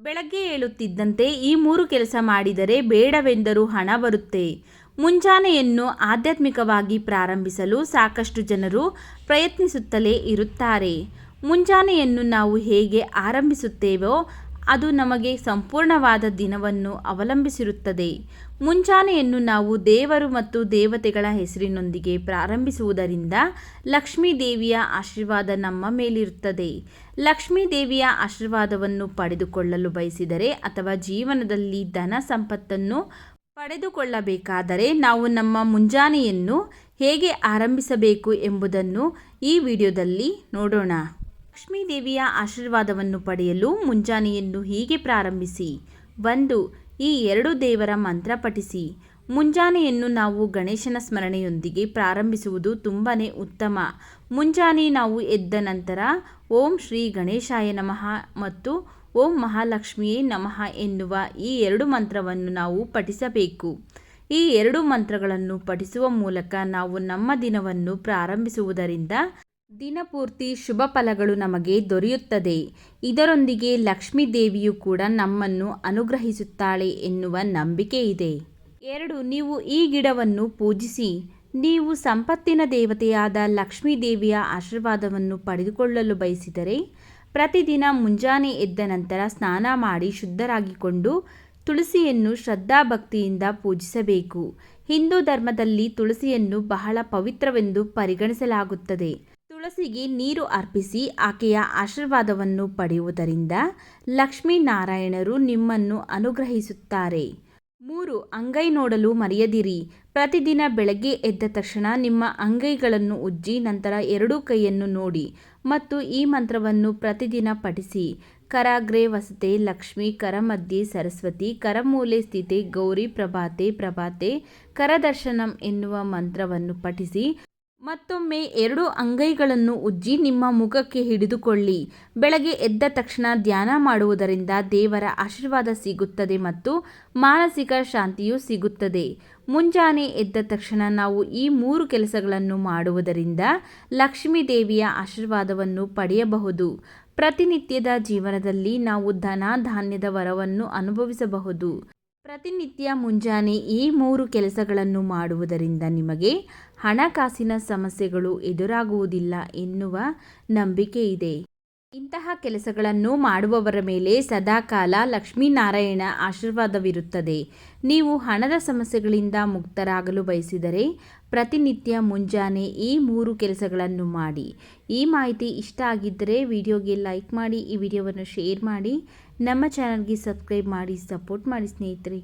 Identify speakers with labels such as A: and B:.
A: ಬೆಳಗ್ಗೆ ಏಳುತ್ತಿದ್ದಂತೆ ಈ ಮೂರು ಕೆಲಸ ಮಾಡಿದರೆ ಬೇಡವೆಂದರೂ ಹಣ ಬರುತ್ತೆ. ಮುಂಜಾನೆಯನ್ನು ಆಧ್ಯಾತ್ಮಿಕವಾಗಿ ಪ್ರಾರಂಭಿಸಲು ಸಾಕಷ್ಟು ಜನರು ಪ್ರಯತ್ನಿಸುತ್ತಲೇ ಇರುತ್ತಾರೆ. ಮುಂಜಾನೆಯನ್ನು ನಾವು ಹೇಗೆ ಆರಂಭಿಸುತ್ತೇವೋ ಅದು ನಮಗೆ ಸಂಪೂರ್ಣವಾದ ದಿನವನ್ನು ಅವಲಂಬಿಸಿರುತ್ತದೆ. ಮುಂಜಾನೆಯನ್ನು ನಾವು ದೇವರು ಮತ್ತು ದೇವತೆಗಳ ಹೆಸರಿನೊಂದಿಗೆ ಪ್ರಾರಂಭಿಸುವುದರಿಂದ ಲಕ್ಷ್ಮೀ ದೇವಿಯ ಆಶೀರ್ವಾದ ನಮ್ಮ ಮೇಲಿರುತ್ತದೆ. ಲಕ್ಷ್ಮೀ ದೇವಿಯ ಆಶೀರ್ವಾದವನ್ನು ಪಡೆದುಕೊಳ್ಳಲು ಬಯಸಿದರೆ ಅಥವಾ ಜೀವನದಲ್ಲಿ ಧನ ಸಂಪತ್ತನ್ನು ಪಡೆದುಕೊಳ್ಳಬೇಕಾದರೆ ನಾವು ನಮ್ಮ ಮುಂಜಾನೆಯನ್ನು ಹೇಗೆ ಆರಂಭಿಸಬೇಕು ಎಂಬುದನ್ನು ಈ ವಿಡಿಯೋದಲ್ಲಿ ನೋಡೋಣ. ಲಕ್ಷ್ಮೀ ದೇವಿಯ ಆಶೀರ್ವಾದವನ್ನು ಪಡೆಯಲು ಮುಂಜಾನೆಯನ್ನು ಹೀಗೆ ಪ್ರಾರಂಭಿಸಿ. ಒಂದು ಈ ಎರಡು ದೇವರ ಮಂತ್ರ ಪಠಿಸಿ. ಮುಂಜಾನೆಯನ್ನು ನಾವು ಗಣೇಶನ ಸ್ಮರಣೆಯೊಂದಿಗೆ ಪ್ರಾರಂಭಿಸುವುದು ತುಂಬಾ ಉತ್ತಮ. ಮುಂಜಾನೆ ನಾವು ಎದ್ದ ನಂತರ ಓಂ ಶ್ರೀ ಗಣೇಶಾಯ ನಮಃ ಮತ್ತು ಓಂ ಮಹಾಲಕ್ಷ್ಮಿಯೇ ನಮಃ ಎನ್ನುವ ಈ ಎರಡು ಮಂತ್ರವನ್ನು ನಾವು ಪಠಿಸಬೇಕು. ಈ ಎರಡು ಮಂತ್ರಗಳನ್ನು ಪಠಿಸುವ ಮೂಲಕ ನಾವು ನಮ್ಮ ದಿನವನ್ನು ಪ್ರಾರಂಭಿಸುವುದರಿಂದ ದಿನಪೂರ್ತಿ ಶುಭ ಫಲಗಳು ನಮಗೆ ದೊರೆಯುತ್ತದೆ. ಇದರೊಂದಿಗೆ ಲಕ್ಷ್ಮೀ ದೇವಿಯು ಕೂಡ ನಮ್ಮನ್ನು ಅನುಗ್ರಹಿಸುತ್ತಾಳೆ ಎನ್ನುವ ನಂಬಿಕೆ ಇದೆ. ಎರಡು, ನೀವು ಈ ಗಿಡವನ್ನು ಪೂಜಿಸಿ, ನೀವು ಸಂಪತ್ತಿನ ದೇವತೆಯಾದ ಲಕ್ಷ್ಮೀ ದೇವಿಯ ಆಶೀರ್ವಾದವನ್ನು ಪಡೆದುಕೊಳ್ಳಲು ಬಯಸಿದರೆ, ಪ್ರತಿದಿನ ಮುಂಜಾನೆ ಎದ್ದ ನಂತರ ಸ್ನಾನ ಮಾಡಿ ಶುದ್ಧರಾಗಿಕೊಂಡು ತುಳಸಿಯನ್ನು ಶ್ರದ್ಧಾಭಕ್ತಿಯಿಂದ ಪೂಜಿಸಬೇಕು. ಹಿಂದೂ ಧರ್ಮದಲ್ಲಿ ತುಳಸಿಯನ್ನು ಬಹಳ ಪವಿತ್ರವೆಂದು ಪರಿಗಣಿಸಲಾಗುತ್ತದೆ. ತುಳಸಿಗೆ ನೀರು ಅರ್ಪಿಸಿ ಆಕೆಯ ಆಶೀರ್ವಾದವನ್ನು ಪಡೆಯುವುದರಿಂದ ಲಕ್ಷ್ಮೀನಾರಾಯಣರು ನಿಮ್ಮನ್ನು ಅನುಗ್ರಹಿಸುತ್ತಾರೆ. ಮೂರು, ಅಂಗೈ ನೋಡಲು ಮರೆಯದಿರಿ. ಪ್ರತಿದಿನ ಬೆಳಗ್ಗೆ ಎದ್ದ ತಕ್ಷಣ ನಿಮ್ಮ ಅಂಗೈಗಳನ್ನು ಉಜ್ಜಿ ನಂತರ ಎರಡೂ ಕೈಯನ್ನು ನೋಡಿ ಮತ್ತು ಈ ಮಂತ್ರವನ್ನು ಪ್ರತಿದಿನ ಪಠಿಸಿ. ಕರಾಗ್ರೆ ವಸತೆ ಲಕ್ಷ್ಮಿ, ಕರಮಧ್ಯೆ ಸರಸ್ವತಿ, ಕರಮೂಲೆ ಸ್ಥಿತಿ ಗೌರಿ, ಪ್ರಭಾತೆ ಪ್ರಭಾತೆ, ಕರದರ್ಶನಂ ಎನ್ನುವ ಮಂತ್ರವನ್ನು ಪಠಿಸಿ ಮತ್ತೊಮ್ಮೆ ಎರಡು ಅಂಗೈಗಳನ್ನು ಉಜ್ಜಿ ನಿಮ್ಮ ಮುಖಕ್ಕೆ ಹಿಡಿದುಕೊಳ್ಳಿ. ಬೆಳಗ್ಗೆ ಎದ್ದ ತಕ್ಷಣ ಧ್ಯಾನ ಮಾಡುವುದರಿಂದ ದೇವರ ಆಶೀರ್ವಾದ ಸಿಗುತ್ತದೆ ಮತ್ತು ಮಾನಸಿಕ ಶಾಂತಿಯು ಸಿಗುತ್ತದೆ. ಮುಂಜಾನೆ ಎದ್ದ ತಕ್ಷಣ ನಾವು ಈ ಮೂರು ಕೆಲಸಗಳನ್ನು ಮಾಡುವುದರಿಂದ ಲಕ್ಷ್ಮೀ ದೇವಿಯ ಆಶೀರ್ವಾದವನ್ನು ಪಡೆಯಬಹುದು. ಪ್ರತಿನಿತ್ಯದ ಜೀವನದಲ್ಲಿ ನಾವು ಧನ ಧಾನ್ಯದ ವರವನ್ನು ಅನುಭವಿಸಬಹುದು. ಪ್ರತಿನಿತ್ಯ ಮುಂಜಾನೆ ಈ ಮೂರು ಕೆಲಸಗಳನ್ನು ಮಾಡುವುದರಿಂದ ನಿಮಗೆ ಹಣಕಾಸಿನ ಸಮಸ್ಯೆಗಳು ಎದುರಾಗುವುದಿಲ್ಲ ಎನ್ನುವ ನಂಬಿಕೆ ಇದೆ. ಇಂತಹ ಕೆಲಸಗಳನ್ನು ಮಾಡುವವರ ಮೇಲೆ ಸದಾಕಾಲ ಲಕ್ಷ್ಮೀನಾರಾಯಣ ಆಶೀರ್ವಾದವಿರುತ್ತದೆ. ನೀವು ಹಣದ ಸಮಸ್ಯೆಗಳಿಂದ ಮುಕ್ತರಾಗಲು ಬಯಸಿದರೆ ಪ್ರತಿನಿತ್ಯ ಮುಂಜಾನೆ ಈ ಮೂರು ಕೆಲಸಗಳನ್ನು ಮಾಡಿ. ಈ ಮಾಹಿತಿ ಇಷ್ಟ ಆಗಿದ್ದರೆ ವಿಡಿಯೋಗೆ ಲೈಕ್ ಮಾಡಿ, ಈ ವಿಡಿಯೋವನ್ನು ಶೇರ್ ಮಾಡಿ, ನಮ್ಮ ಚಾನಲ್ಗೆ ಸಬ್ಸ್ಕ್ರೈಬ್ ಮಾಡಿ, ಸಪೋರ್ಟ್ ಮಾಡಿ ಸ್ನೇಹಿತರೆ.